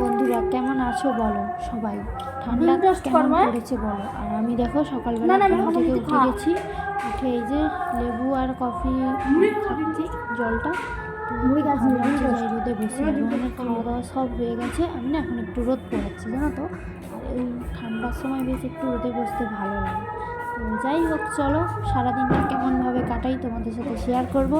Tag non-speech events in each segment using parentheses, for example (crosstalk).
বন্ধুরা কেমন আছো বলো? সবাই ঠান্ডা কেমন? পড়েছে বলো? আর আমি দেখো সকালবেলা ঘুম থেকে উঠে গেছি উঠে এই যে লেবু আর কফি খাচ্ছি জলটা। রোদে বসে। খাওয়া দাওয়া সব হয়ে গেছে। আমি না এখন একটু রোদ পড়াচ্ছি জানো তো? আর এই ঠান্ডার সময় বেশ একটু রোদে বসতে ভালো লাগে। যাই হোক, চলো, সারাদিনটা কেমনভাবে কাটাই তোমাদের সাথে শেয়ার করব।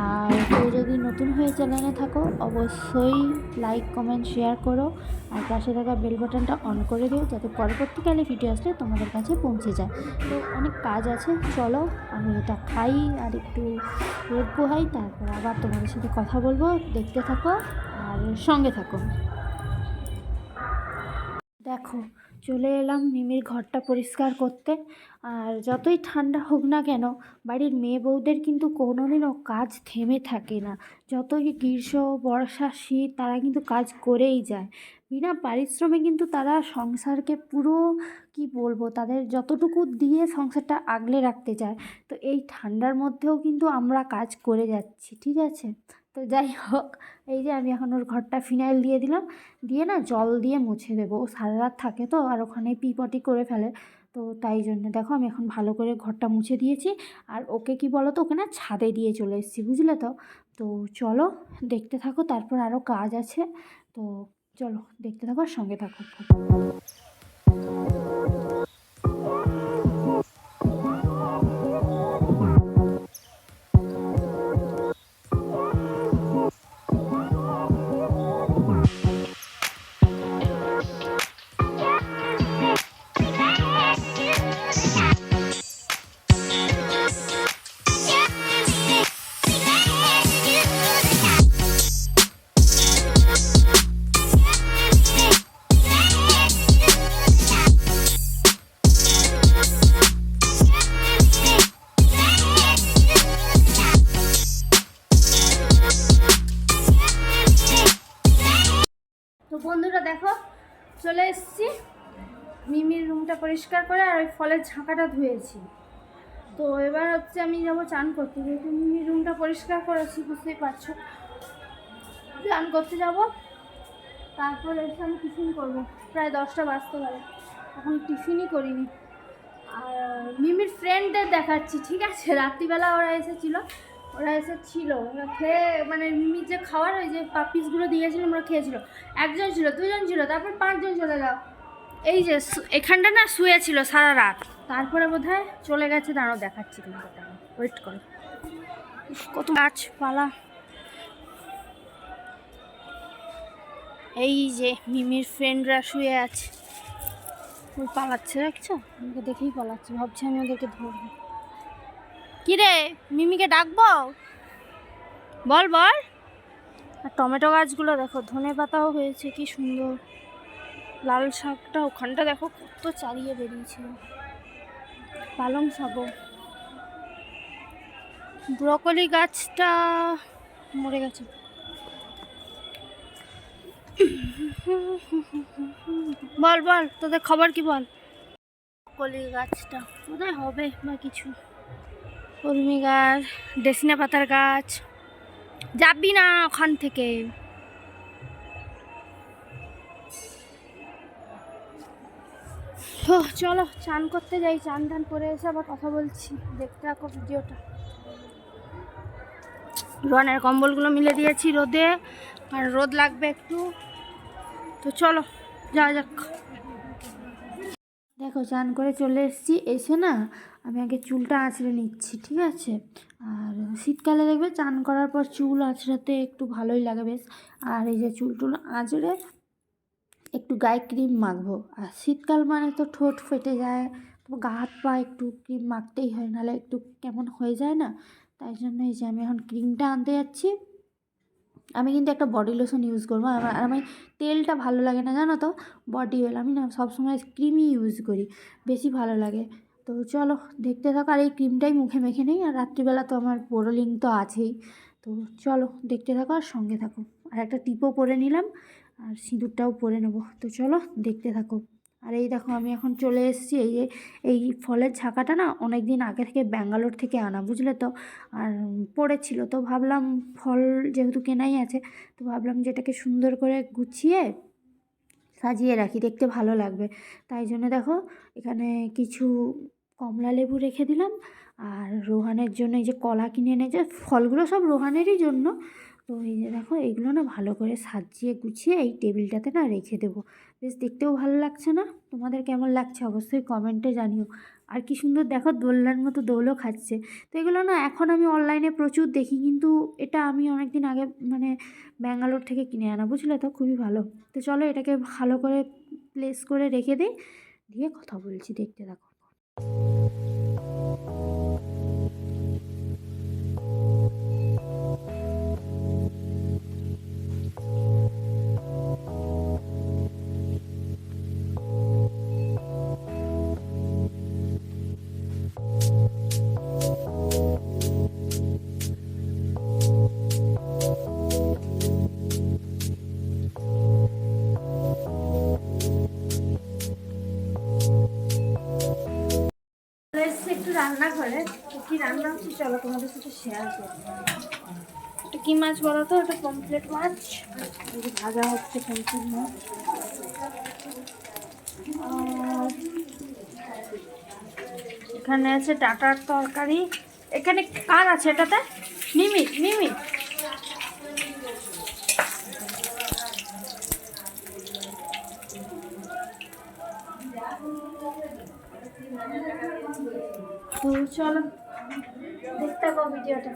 আর কেউ যদি নতুন হয়ে চ্যানেলে থাকো, অবশ্যই লাইক কমেন্ট শেয়ার করো। আর পাশে থাকা বেল বাটনটা অন করে দিও, যাতে পরবর্তীকালে ভিডিও আসলে তোমাদের কাছে পৌঁছে যায়। তো অনেক কাজ আছে, চলো, আমি এটা খাই আর একটু রোদ পোহাই তারপর আবার তোমাদের সাথে কথা বলব। দেখতে থাকো আর সঙ্গে থাকো। দেখো চলে এলাম মিমির ঘরটা পরিষ্কার করতে। আর যতই ঠান্ডা হোক না কেন, বাড়ির মেয়ে বউদের কিন্তু কোনোদিনও কাজ থেমে থাকে না। যতই গ্রীষ্ম, বর্ষা, শীত, তারা কিন্তু কাজ করেই যায়। বিনা পারিশ্রমে কিন্তু তারা সংসারকে পুরো, কি বলব, তাদের যতটুকু দিয়ে সংসারটা আগলে রাখতে চায়, তো এই ঠান্ডার মধ্যেও কিন্তু আমরা কাজ করে যাচ্ছি, ঠিক আছে? তো যাই হোক, এই যে আমি এখন ওর ঘরটা ফিনাইল দিয়ে দিলাম, দিয়ে না জল দিয়ে মুছে দেবো। ও সারা রাত থাকে তো, আর ওখানে পিপটি করে ফেলে। তো তাই জন্য দেখো আমি এখন ভালো করে ঘরটা মুছে দিয়েছি। আর ওকে কি বলো তো ওকে না ছাদে দিয়ে চলে এসেছি, বুঝলে তো? তো চলো দেখতে থাকো, তারপর আরও কাজ আছে। তো চলো দেখতে থাকো আর সঙ্গে থাকো। চলে এসেছি। মিমির রুমটা পরিষ্কার করে আর ওই ফলের ঝাঁকাটা ধুয়েছি। তো এবার হচ্ছে আমি যাব চান করতে। যেহেতু মিমির রুমটা পরিষ্কার করেছি, বুঝতেই পারছ। চান করতে যাব। তারপর এসে আমি টিফিন করব। প্রায় দশটা বাজতে পারে এখন টিফিনই করিনি। আর মিমির ফ্রেন্ডদের দেখাচ্ছি, ঠিক আছে? রাত্রিবেলা ওরা এসেছিল। ওরা এসে ছিল, ওরা খেয়ে মানে মিমির যে খাওয়ার ওই যে পাপিসগুলো দিয়েছিলাম ওরা খেয়েছিল। একজন ছিল, দুজন ছিল, তারপর পাঁচজন চলে যাও এই যে এখানটা না শুয়েছিল সারা রাত। তারপরে বোধহয় চলে গেছে, দাঁড়াও দেখাচ্ছি তোমাকে ওয়েট করো। কত গাছপালা। এই যে মিমির ফ্রেন্ডরা শুয়ে আছে। পালাচ্ছে, দেখছ? আমাকে দেখেই পালাচ্ছে, ভাবছি আমি ওদেরকে ধরবো। রে মিমিকে ডাকবো? বল বল। আর টমেটো গাছগুলো দেখো, ধনে পাতাও হয়েছে, কি সুন্দর। লাল শাকটা ওখানটা দেখো, কত চারিয়ে বেরিয়েছিল পালং শাকও। ব্রকলি গাছটা মরে গেছে। বল বল, তোদের খবর কি বল? ব্রকলি গাছটা, কোথায় হবে বা কিছু? কলমি গাছ ডেসিনা পাতার গাছ। যাবি না ওখান থেকে। ও, চলো, চান করতে যাই, চান টান করে এসে আবার কথা বলছি। দেখতে থাকো ভিডিওটা। রনের কম্বলগুলো মিলে দিয়েছি রোদে, আর রোদ লাগবে একটু। তো চলো, যাওয়া যাক। দেখো চান করে চলে এসেছি। এসে না আমি আগে চুলটা আঁচড়ে নিচ্ছি, ঠিক আছে? আর শীতকালে দেখবে চান করার পর চুল আঁচড়াতে একটু ভালোই লাগে বেশ। আর এই যে চুল টুল আঁচড়ে একটু গায়ে ক্রিম মাখবো। আর শীতকাল মানে তো ঠোঁট ফেটে যায় গা হাত পা একটু ক্রিম মাখতেই হয়, নাহলে একটু কেমন হয়ে যায় না? তাই জন্য এই যে আমি এখন ক্রিমটা আনতে যাচ্ছি। আমি কিন্তু একটা বডি লোশন ইউজ করব। আমার আমি তেলটা ভালো লাগে না, জানো তো? বডি অয়েল আমি না সবসময় ক্রিমই ইউজ করি, বেশি ভালো লাগে। তো চলো, দেখতে থাকো, আর এই ক্রিমটাই মুখে মেখে নেই। আর রাত্রিবেলা তো আমার বোরোলিং তো আছেই। তো চলো, দেখতে থাকো আর সঙ্গে থাকো। আর একটা টিপও পরে নিলাম, আর সিঁদুরটাও পরে নেব। তো চলো, দেখতে থাকো। আর এই দেখো আমি এখন চলে এসেছি, এই যে, এই ফলের ঝাঁকাটা না অনেক দিন আগে থেকে ব্যাঙ্গালোর থেকে আনা, বুঝলে তো? আর পড়েছিল, তো ভাবলাম ফল যেহেতু কেনাই আছে, তো ভাবলাম যে এটাকে সুন্দর করে গুছিয়ে সাজিয়ে রাখি, দেখতে ভালো লাগবে। তাই জন্য দেখো, এখানে কিছু কমলা লেবু রেখে দিলাম, আর রোহানের জন্য এই যে কলা কিনে এনেছে, ফলগুলো সব রোহানেরই জন্য। তো এই যে দেখো, এগুলো না ভালো করে সাজিয়ে গুছিয়ে এই টেবিলটাতে না রেখে দেবো। বেশ দেখতেও ভালো লাগছে না? তোমাদের কেমন লাগছে অবশ্যই কমেন্টে জানিও। আর কি সুন্দর দেখো, দোলনার মতো দোলও খাচ্ছে। তো এগুলো না এখন আমি অনলাইনে প্রচুর দেখি, কিন্তু এটা আমি অনেক দিন আগে মানে ব্যাঙ্গালোর থেকে কিনে আনা, বুঝলে তো? খুবই ভালো। তো চলো এটাকে ভালো করে প্লেস করে রেখে দিই। দিয়ে কথা বলছি, দেখতে দেখো এসেছি একটু রান্না করে কি রান্না হচ্ছে চলো তোমাদের সাথে শেয়ার করব এটা কি মাছ বলো তো? এটা পমফ্লেট মাছ। ভাজা হচ্ছে পমফ্লেট মাছ। এখানে আছে ডাটার তরকারি। এখানে কার আছে এটাতে? মিমি মিমি তো চলো। দেখতে পাবো ভিডিওটা।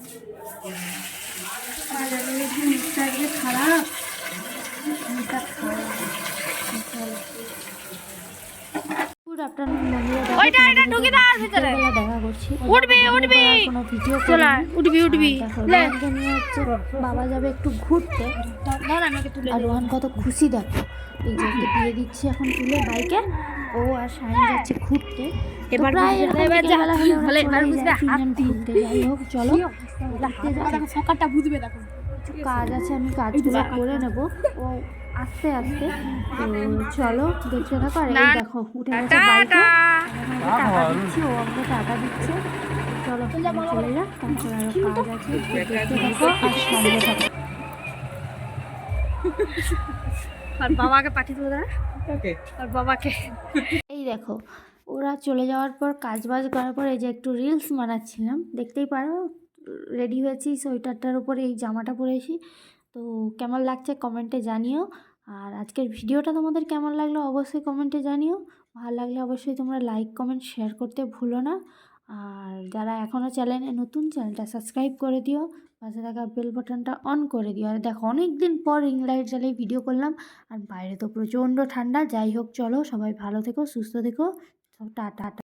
আর খারাপ। দেখা করছি। বাবা যাবে একটু ঘুরতে। তুলে আর রোহান কত খুশি দেখো। এই যে দিয়ে দিচ্ছি এখন তুলে। বাইকে? ও আর সাইন যাচ্ছে ঘুরতে। এবার। ঘুরতে যাই হোক চলো। সকালটা বুঝবে দেখো। কাজ আছে আমি কাজগুলো করে নেব। ও আস্তে আস্তে। চলো দেখতে থাকো। আর এই দেখো উঠে গেছে টাকা দিচ্ছি ও আমাকে টাকা দিচ্ছে। চলো চলে যা তারপর আরও কাজ আছে। দেখতে থাকো আর সঙ্গে থাকো। (laughs) আর বাবাকে পাঠিয়ে দেবো দাঁড়া আর বাবাকে। এই দেখো ওরা চলে যাওয়ার পর কাজ বাজ করার পর এই যে একটু রিলস বানাচ্ছিলাম দেখতেই পারো রেডি হয়েছি সোয়েটারটার উপরে এই জামাটা পরেছি। তো কেমন লাগছে কমেন্টে জানিও আর আজকের ভিডিওটা তোমাদের কেমন লাগল অবশ্যই কমেন্টে জানিও। ভালো লাগলে অবশ্যই তোমরা লাইক কমেন্ট শেয়ার করতে ভুলো না। আর যারা এখনও চ্যানেলে নতুন, চ্যানেলটা সাবস্ক্রাইব করে দিও। পাশে থাকা বেল বাটনটা অন করে দিও। আর দেখো অনেক দিন পর রিং লাইট জ্বালিয়ে ভিডিও করলাম। আর বাইরে তো প্রচণ্ড ঠান্ডা। যাই হোক, চলো সবাই ভালো থেকো, সুস্থ থেকো। সব টাটা